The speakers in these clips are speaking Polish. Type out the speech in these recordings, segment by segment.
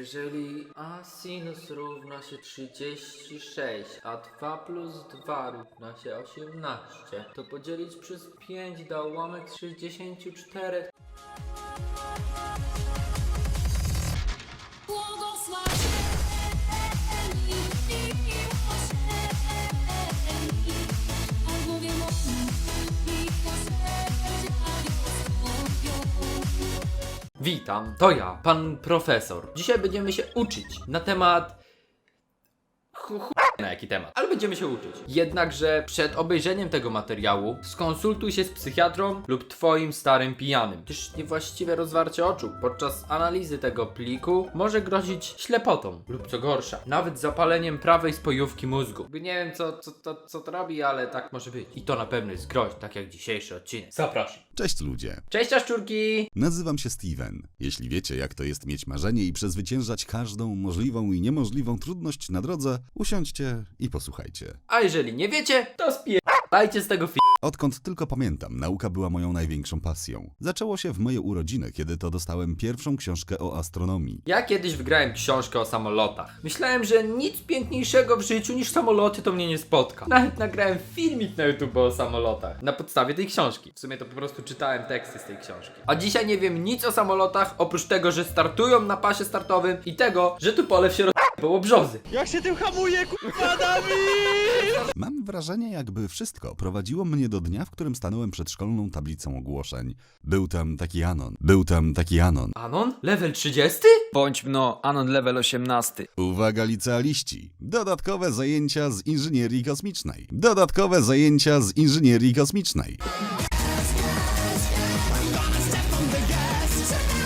Jeżeli a sinus równa się 36, a 2 plus 2 równa się 18, to podzielić przez 5 da ułamek 64. Witam, to ja, pan profesor. Dzisiaj będziemy się uczyć na temat. Na jaki temat, ale będziemy się uczyć. Jednakże przed obejrzeniem tego materiału skonsultuj się z psychiatrą lub twoim starym pijanym, gdyż niewłaściwe rozwarcie oczu podczas analizy tego pliku może grozić ślepotą lub co gorsza, nawet zapaleniem prawej spojówki mózgu. Nie wiem co, co, to, co to robi, ale tak może być. I to na pewno jest groź, tak jak dzisiejszy odcinek. Zapraszam. Cześć ludzie, Cześć jaszczurki! nazywam się Steven. Jeśli wiecie, jak to jest mieć marzenie i przezwyciężać każdą możliwą i niemożliwą trudność na drodze, usiądźcie i posłuchajcie. A jeżeli nie wiecie, to spierdajcie z tego fi... Odkąd tylko pamiętam, nauka była moją największą pasją. Zaczęło się w moje urodziny, kiedy to dostałem pierwszą książkę o astronomii. Ja kiedyś wygrałem książkę o samolotach. Myślałem, że nic piękniejszego w życiu niż samoloty to mnie nie spotka. Nawet nagrałem filmik na YouTube o samolotach. Na podstawie tej książki. W sumie to po prostu czytałem teksty z tej książki. A dzisiaj nie wiem nic o samolotach, oprócz tego, że startują na pasie startowym i tego, że tu polew się roz... było brzozy. Jak się tym hamuje, kurwa, Dawid! Mam wrażenie, jakby wszystko prowadziło mnie do dnia, w którym stanąłem przed szkolną tablicą ogłoszeń. Był tam taki Anon, był tam taki Anon. Anon? Level 30? Bądź mno, Anon level 18. Uwaga licealiści! Dodatkowe zajęcia z inżynierii kosmicznej. Dodatkowe zajęcia z inżynierii kosmicznej.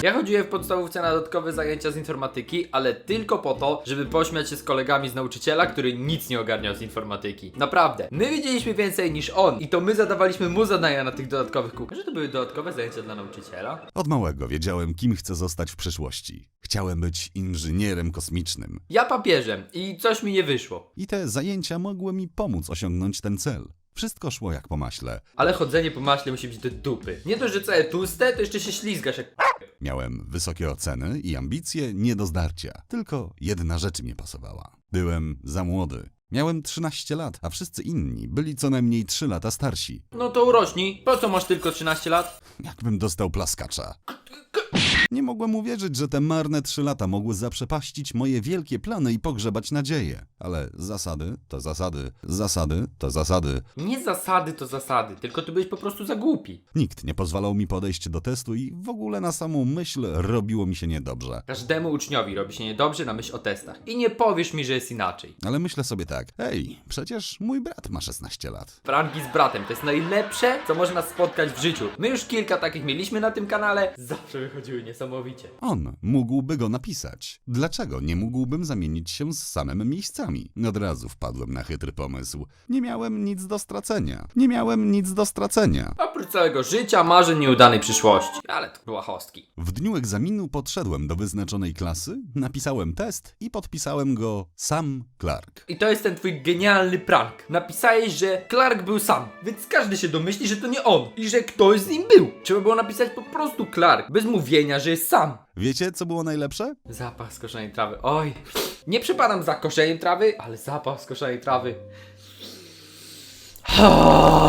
Ja chodziłem w podstawówce na dodatkowe zajęcia z informatyki, ale tylko po to, żeby pośmiać się z kolegami z nauczyciela, który nic nie ogarniał z informatyki. Naprawdę, my wiedzieliśmy więcej niż on i to my zadawaliśmy mu zadania na tych dodatkowych kółkach. Że to były dodatkowe zajęcia dla nauczyciela? Od małego wiedziałem, kim chcę zostać w przyszłości. Chciałem być inżynierem kosmicznym. Ja papieżem i coś mi nie wyszło. I te zajęcia mogły mi pomóc osiągnąć ten cel. Wszystko szło jak po maśle. Ale chodzenie po maśle musi być do dupy. Nie dość, że całe tłuste, to jeszcze się ślizgasz jak Miałem wysokie oceny i ambicje nie do zdarcia. Tylko jedna rzecz mnie pasowała. Byłem za młody. Miałem 13 lat, a wszyscy inni byli co najmniej 3 lata starsi. No to urośnij. Po co masz tylko 13 lat? Jakbym dostał plaskacza. Nie mogłem uwierzyć, że te marne trzy lata mogły zaprzepaścić moje wielkie plany i pogrzebać nadzieję. Ale zasady to zasady, zasady to zasady. Nie zasady to zasady, tylko ty byłeś po prostu za głupi. Nikt nie pozwalał mi podejść do testu i w ogóle na samą myśl robiło mi się niedobrze. Każdemu uczniowi robi się niedobrze na myśl o testach. I nie powiesz mi, że jest inaczej. Ale myślę sobie tak, ej, przecież mój brat ma 16 lat. Pranki z bratem to jest najlepsze, co może nas spotkać w życiu. My już kilka takich mieliśmy na tym kanale, zawsze wychodziły niesamowicie. On mógłby go napisać. Dlaczego nie mógłbym zamienić się z samym miejscami? Od razu wpadłem na chytry pomysł. Nie miałem nic do stracenia. Nie miałem nic do stracenia. Oprócz całego życia, marzeń nieudanej przyszłości. Ale to była hostki. W dniu egzaminu podszedłem do wyznaczonej klasy, napisałem test i podpisałem go sam Clark. I to jest ten twój genialny prank. Napisałeś, że Clark był sam, więc każdy się domyśli, że to nie on i że ktoś z nim był. Trzeba było napisać po prostu Clark, bez mówienia, że jest sam. Wiecie, co było najlepsze? Zapach skoszonej trawy. Oj, nie przypadam za koszeniem trawy, ale zapach skoszonej trawy.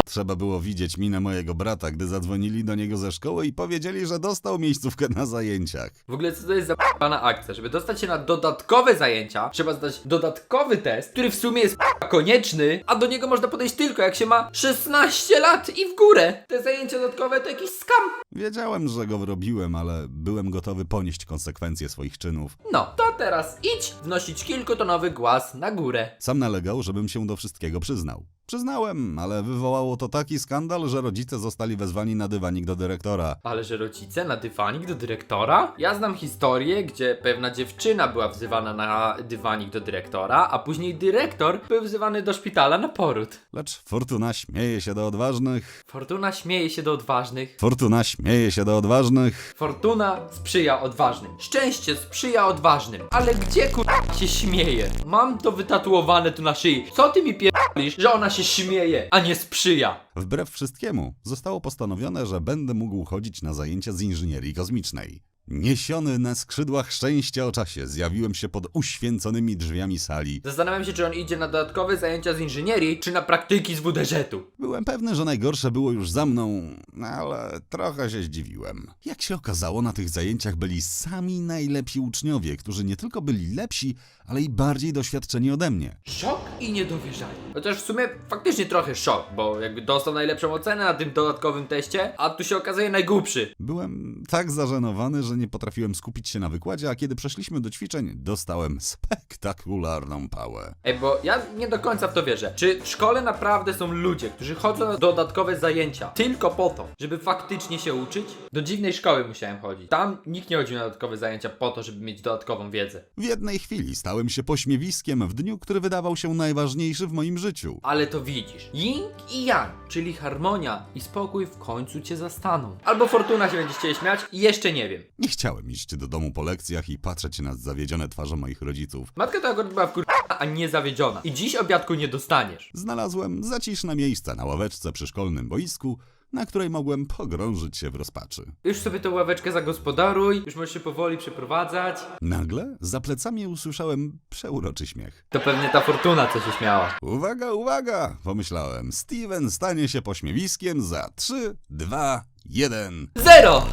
Trzeba było widzieć minę mojego brata, gdy zadzwonili do niego ze szkoły i powiedzieli, że dostał miejscówkę na zajęciach. W ogóle co to jest za pana akcja? Żeby dostać się na dodatkowe zajęcia, trzeba zdać dodatkowy test, który w sumie jest konieczny, a do niego można podejść tylko jak się ma 16 lat i w górę. Te zajęcia dodatkowe to jakiś skam. Wiedziałem, że go robiłem, ale byłem gotowy ponieść konsekwencje swoich czynów. No, to teraz idź wnosić kilkutonowy głaz na górę. Sam nalegał, żebym się do wszystkiego przyznał. Przyznałem, ale wywołało to taki skandal, że rodzice zostali wezwani na dywanik do dyrektora. Ale że rodzice na dywanik do dyrektora? Ja znam historię, gdzie pewna dziewczyna była wzywana na dywanik do dyrektora, a później dyrektor był wzywany do szpitala na poród. Lecz fortuna śmieje się do odważnych. Fortuna śmieje się do odważnych. Fortuna śmieje się do odważnych. Fortuna sprzyja odważnym. Szczęście sprzyja odważnym. Ale gdzie kur... się śmieje? Mam to wytatuowane tu na szyi. Co ty mi pierdolisz, że ona się śmieje, a nie sprzyja? Wbrew wszystkiemu, zostało postanowione, że będę mógł chodzić na zajęcia z inżynierii kosmicznej. Niesiony na skrzydłach szczęścia o czasie, zjawiłem się pod uświęconymi drzwiami sali. Zastanawiam się, czy on idzie na dodatkowe zajęcia z inżynierii, czy na praktyki z WDŻ-u. Byłem pewny, że najgorsze było już za mną, ale trochę się zdziwiłem. Jak się okazało, na tych zajęciach byli sami najlepsi uczniowie, którzy nie tylko byli lepsi, ale i bardziej doświadczeni ode mnie. Szok i niedowierzanie. Chociaż w sumie faktycznie trochę szok, bo jakby dostał najlepszą ocenę na tym dodatkowym teście, a tu się okazuje najgłupszy. Byłem tak zażenowany, że nie potrafiłem skupić się na wykładzie, a kiedy przeszliśmy do ćwiczeń, dostałem spektakularną pałę. Ej, bo ja nie do końca w to wierzę. Czy w szkole naprawdę są ludzie, którzy chodzą na dodatkowe zajęcia tylko po to, żeby faktycznie się uczyć? Do dziwnej szkoły musiałem chodzić. Tam nikt nie chodził na dodatkowe zajęcia po to, żeby mieć dodatkową wiedzę. W jednej chwili stałem się pośmiewiskiem w dniu, który wydawał się najważniejszy w moim życiu. Ale to widzisz. Ying i Yang, czyli harmonia i spokój w końcu cię zastaną. Albo fortuna się będzie ciebie śmiać i jeszcze nie wiem. Nie chciałem iść do domu po lekcjach i patrzeć na zawiedzione twarze moich rodziców. Matka to akurat była wkur... a nie zawiedziona. I dziś obiadku nie dostaniesz. Znalazłem zaciszne miejsce na ławeczce przy szkolnym boisku, na której mogłem pogrążyć się w rozpaczy. Już sobie tę ławeczkę zagospodaruj, już możesz się powoli przeprowadzać. Nagle za plecami usłyszałem przeuroczy śmiech. To pewnie ta fortuna, co się śmiała. Uwaga, uwaga! Pomyślałem. Steven stanie się pośmiewiskiem za 3, 2, 1. Zero!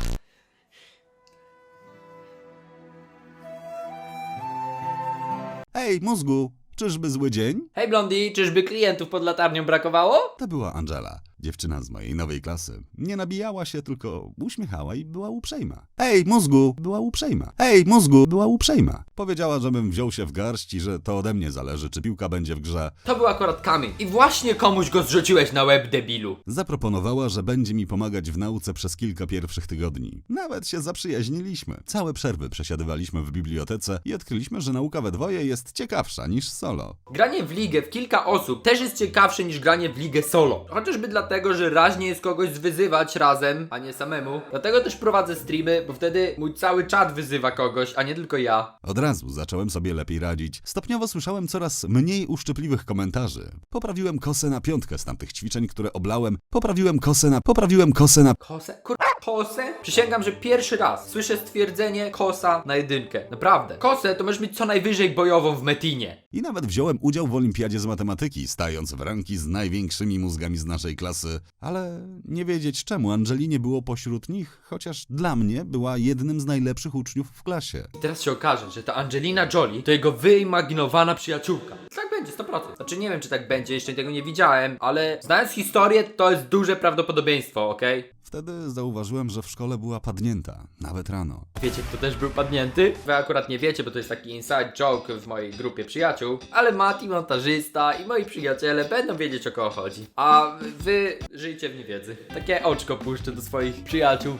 Hej, mózgu! Czyżby zły dzień? Hej Blondie, czyżby klientów pod latarnią brakowało? To była Angela, dziewczyna z mojej nowej klasy. Nie nabijała się, tylko uśmiechała i była uprzejma. Hej, mózgu! Była uprzejma. Hej, mózgu! Była uprzejma. Powiedziała, żebym wziął się w garść i że to ode mnie zależy, czy piłka będzie w grze. To był akurat kamień. I właśnie komuś go zrzuciłeś na łeb, debilu. Zaproponowała, że będzie mi pomagać w nauce przez kilka pierwszych tygodni. Nawet się zaprzyjaźniliśmy. Całe przerwy przesiadywaliśmy w bibliotece i odkryliśmy, że nauka we dwoje jest ciekawsza niż solo. Granie w ligę w kilka osób też jest ciekawsze niż granie w ligę solo. Chociażby dlatego, że raźnie jest kogoś zwyzywać razem, a nie samemu. Dlatego też prowadzę streamy, bo wtedy mój cały czat wyzywa kogoś, a nie tylko ja. Od razu zacząłem sobie lepiej radzić. Stopniowo słyszałem coraz mniej uszczypliwych komentarzy. Poprawiłem kosę na piątkę z tamtych ćwiczeń, które oblałem. Poprawiłem kosę na... Poprawiłem kosę na... Kosę? Kur... Kosę? Przysięgam, że pierwszy raz słyszę stwierdzenie kosa na jedynkę. Naprawdę. Kosę to możesz mieć co najwyżej bojową w Metinie. I nawet wziąłem udział w olimpiadzie z matematyki, stając w ranki z największymi mózgami z naszej klasy. Ale nie wiedzieć czemu Angelinie było pośród nich, chociaż dla mnie była jednym z najlepszych uczniów w klasie. I teraz się okaże, że ta Angelina Jolie to jego wyimaginowana przyjaciółka. Tak będzie, 100%. Znaczy nie wiem, czy tak będzie, jeszcze tego nie widziałem, ale znając historię, to jest duże prawdopodobieństwo, okej? Wtedy zauważyłem, że w szkole była padnięta, nawet rano. Wiecie, kto też był padnięty? Wy akurat nie wiecie, bo to jest taki inside joke w mojej grupie przyjaciół, ale Mati, montażysta i moi przyjaciele będą wiedzieć o kogo chodzi. A wy żyjcie w niewiedzy. Takie oczko puszczę do swoich przyjaciół.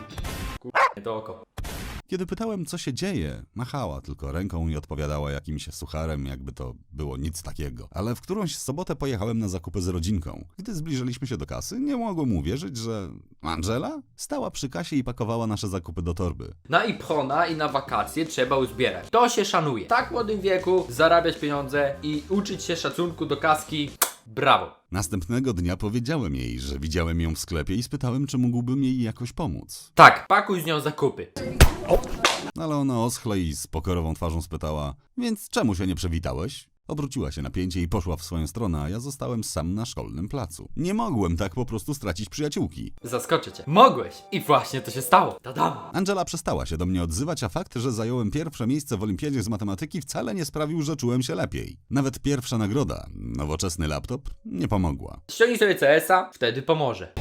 Kur... to oko. Kiedy pytałem, co się dzieje, machała tylko ręką i odpowiadała jakimś sucharem, jakby to było nic takiego. Ale w którąś sobotę pojechałem na zakupy z rodzinką. Gdy zbliżyliśmy się do kasy, nie mogłem uwierzyć, że Angela stała przy kasie i pakowała nasze zakupy do torby. Na Ipchona i na wakacje trzeba uzbierać. To się szanuje. W tak młodym wieku zarabiać pieniądze i uczyć się szacunku do kaski. Brawo. Następnego dnia powiedziałem jej, że widziałem ją w sklepie i spytałem, czy mógłbym jej jakoś pomóc. Tak, pakuj z nią zakupy. Ale ona oschle i z pokorową twarzą spytała, więc czemu się nie przywitałeś? Obróciła się napięcie i poszła w swoją stronę, a ja zostałem sam na szkolnym placu. Nie mogłem tak po prostu stracić przyjaciółki. Zaskoczę cię. Mogłeś. I właśnie to się stało. Tadam. Angela przestała się do mnie odzywać, a fakt, że zająłem pierwsze miejsce w olimpiadzie z matematyki wcale nie sprawił, że czułem się lepiej. Nawet pierwsza nagroda, nowoczesny laptop, nie pomogła. Ściągnij sobie CS-a, wtedy pomoże.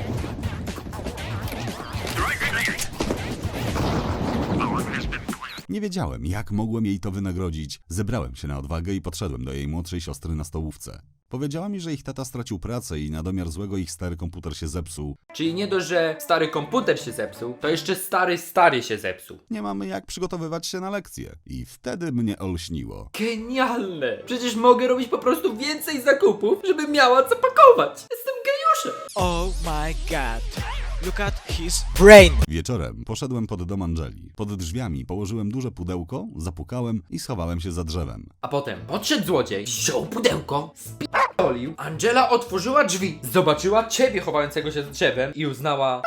Nie wiedziałem, jak mogłem jej to wynagrodzić. Zebrałem się na odwagę i podszedłem do jej młodszej siostry na stołówce. Powiedziała mi, że ich tata stracił pracę i na domiar złego ich stary komputer się zepsuł. Czyli nie dość, że stary komputer się zepsuł, to jeszcze stary stary się zepsuł. Nie mamy jak przygotowywać się na lekcje. I wtedy mnie olśniło. Genialne! Przecież mogę robić po prostu więcej zakupów, żeby miała co pakować. Jestem geniuszem. Oh my god. Look at his brain. Wieczorem poszedłem pod dom Angeli. Pod drzwiami położyłem duże pudełko, zapukałem i schowałem się za drzewem. A potem podszedł złodziej, wziął pudełko, spi***olił. Angela otworzyła drzwi, zobaczyła ciebie chowającego się z drzewem i uznała...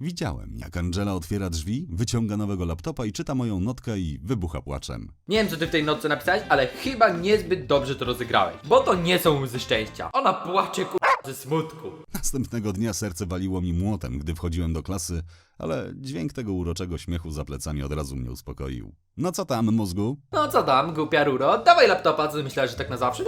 Widziałem, jak Angela otwiera drzwi, wyciąga nowego laptopa i czyta moją notkę i wybucha płaczem. Nie wiem co ty w tej notce napisałeś, ale chyba niezbyt dobrze to rozegrałeś. Bo to nie są łzy szczęścia. Ona płacze ku... ze smutku. Następnego dnia serce waliło mi młotem, gdy wchodziłem do klasy, ale dźwięk tego uroczego śmiechu za plecami od razu mnie uspokoił. No co tam, mózgu? No co tam, głupia ruro? Dawaj laptopa, co myślałeś, że tak na zawsze?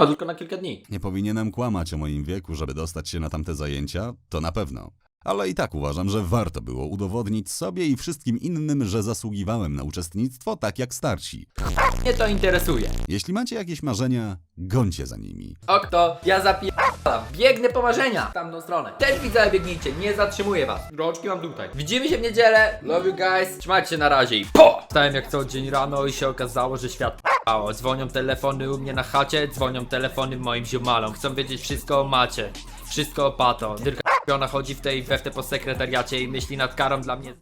Nie, tylko na kilka dni. Nie powinienem kłamać o moim wieku, żeby dostać się na tamte zajęcia, to na pewno. Ale i tak uważam, że warto było udowodnić sobie i wszystkim innym, że zasługiwałem na uczestnictwo tak jak starsi. Mnie to interesuje. Jeśli macie jakieś marzenia, gońcie za nimi. Ok, to ja zapieram. Biegnę po marzenia w tamtą stronę. Też widzę, biegnijcie, nie zatrzymuję was. Rączki mam tutaj. Widzimy się w niedzielę. Love you guys. Trzymajcie się na razie i po! Stałem jak co dzień rano i się okazało, że świat p***ało. Dzwonią telefony u mnie na chacie, dzwonią telefony moim ziomalom. Chcą wiedzieć wszystko o macie. Wszystko o pato. Dyrka ona chodzi w tej weftę po sekretariacie i myśli nad karą dla mnie.